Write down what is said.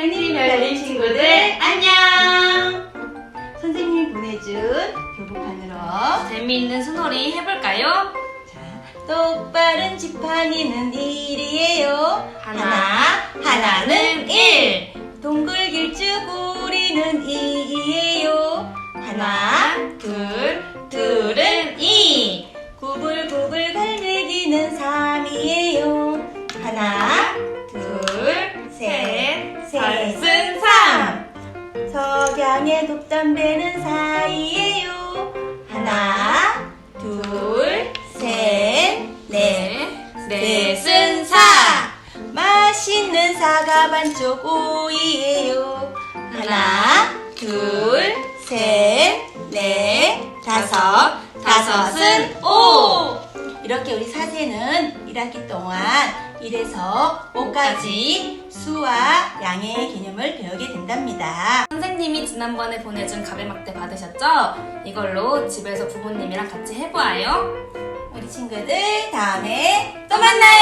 별님 별님 친구들 안녕! 선생님이 보내준 교복판으로 재미있는 스놀이 해볼까요? 자, 똑바른 지팡이는 일이에요. 하나, 하나는 일. 동글 길쭉우리는 이이에요. 하나, 둘, 둘은 이. 구불구불 갈매기는 삼이에요. 하나, 둘, 셋, 셋은 삼. 석양의 돛담배는 사이에요. 하나, 둘, 셋, 넷, 넷은 사. 맛있는 사과 반쪽 오이에요. 하나, 둘, 셋, 넷, 다섯, 다섯은 오. 이렇게 우리 사세는 1학기 동안 1에서 5까지 수와 양의 개념을 배우게 된답니다. 선생님이 지난번에 보내준 가베막대 받으셨죠? 이걸로 집에서 부모님이랑 같이 해보아요. 우리 친구들 다음에 또 만나요.